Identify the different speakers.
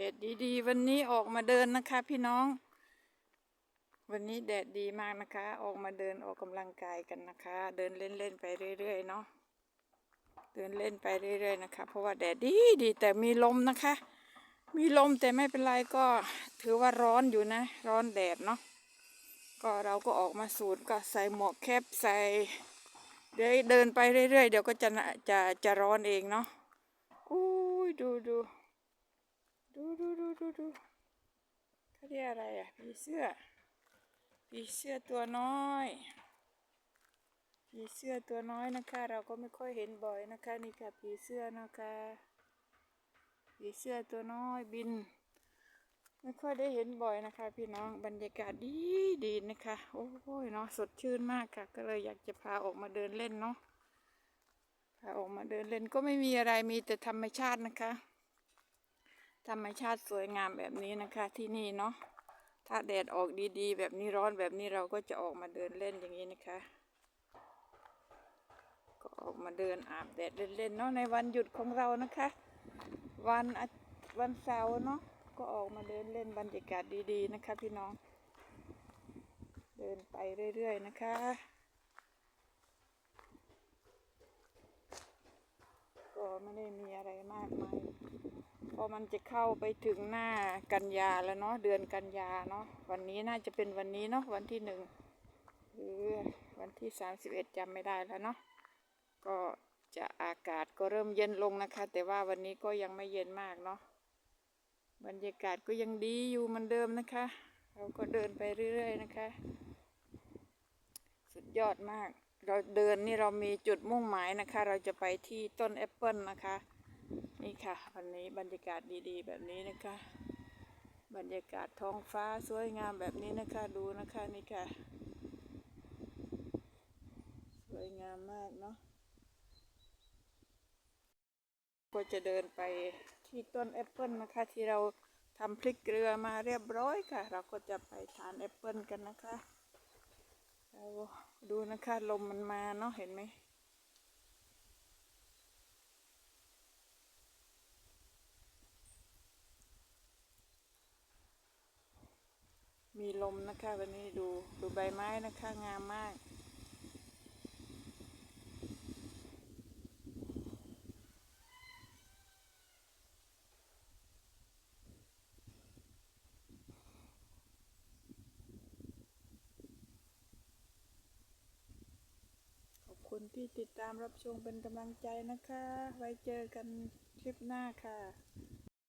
Speaker 1: แดดดีๆ วันนี้ออกมาเดินนะคะ พี่น้อง วันนี้แดดดีมากนะคะ ออกมาเดินออกกำลังกายกันนะคะ เดินเล่นๆไปเรื่อยๆเนาะเดินเล่นไปเรื่อยๆนะคะ เพราะว่าแดดดีดีแต่มีลมนะคะ มีลมแต่ไม่เป็นไรก็ถือว่าร้อนอยู่นะ ร้อนแดดเนาะก็เราก็ออกมาสูดก็ใส่หมวกแคปใส่เดี๋ยวเดินไปเรื่อยๆเดี๋ยวก็จะน่ะจะจะร้อนเองเนาะอุ้ยดูดู ดูดูดูดูดูเขาเรียกอะไรอะผีเสื้อผีเสื้อตัวน้อยผีเสื้อตัวน้อยนะคะ เราก็ไม่ค่อยเห็นบ่อยนะคะ นี่ค่ะผีเสื้อนะคะผีเสื้อตัวน้อยบิน ไม่ค่อยได้เห็นบ่อยนะคะ พี่น้องบรรยากาศดีดีนะคะ โอ้ยเนาะสดชื่นมากค่ะ ก็เลยอยากจะพาออกมาเดินเล่นเนาะพาออกมาเดินเล่นก็ไม่มีอะไรมีแต่ธรรมชาตินะคะ ธรรมชาติสวยงามแบบนี้นะคะที่นี่เนาะถ้าแดดออกดีๆ แบบนี้ร้อนแบบนี้เราก็จะออกมาเดินเล่นอย่างนี้นะคะ ก็ออกมาเดินอาบแดดเล่นๆเนาะในวันหยุดของเรานะคะ วันวันเสาร์เนาะก็ออกมาเดินเล่นบรรยากาศดีๆนะคะพี่น้อง เดินไปเรื่อยๆนะคะก็ไม่ได้มีอะไรมากมาย พอมันจะเข้าไปถึงหน้ากันยาแล้วเนาะเดือนกันยาเนาะวันนี้น่าจะเป็นวันนี้เนาะวันที่หนึ่งหรือวันที่สามสิบเอ็ดจำไม่ได้แล้วเนาะก็จะอากาศก็เริ่มเย็นลงนะคะ แต่ว่าวันนี้ก็ยังไม่เย็นมากเนาะบรรยากาศก็ยังดีอยู่เหมือนเดิมนะคะ เราก็เดินไปเรื่อยๆนะคะ สุดยอดมาก เราเดินนี่เรามีจุดมุ่งหมายนะคะ เราจะไปที่ต้นแอปเปิลนะคะ นี่ค่ะ วันนี้บรรยากาศดีๆ แบบนี้นะคะ บรรยากาศท้องฟ้าสวยงามแบบนี้นะคะดูนะคะนี่ค่ะ สวยงามมากเนาะก็จะเดินไปที่ต้นแอปเปิลนะคะ ที่เราทำพริกเกลือมาเรียบร้อยค่ะ เราก็จะไปทานแอปเปิลกันนะคะเราดูนะคะลมมันมาเนาะเห็นไหม มีลมนะคะ วันนี้ดูดูใบไม้นะคะ งามมากขอบคุณที่ติดตามรับชมเป็นกำลังใจนะคะ ไว้เจอกันคลิปหน้าค่ะ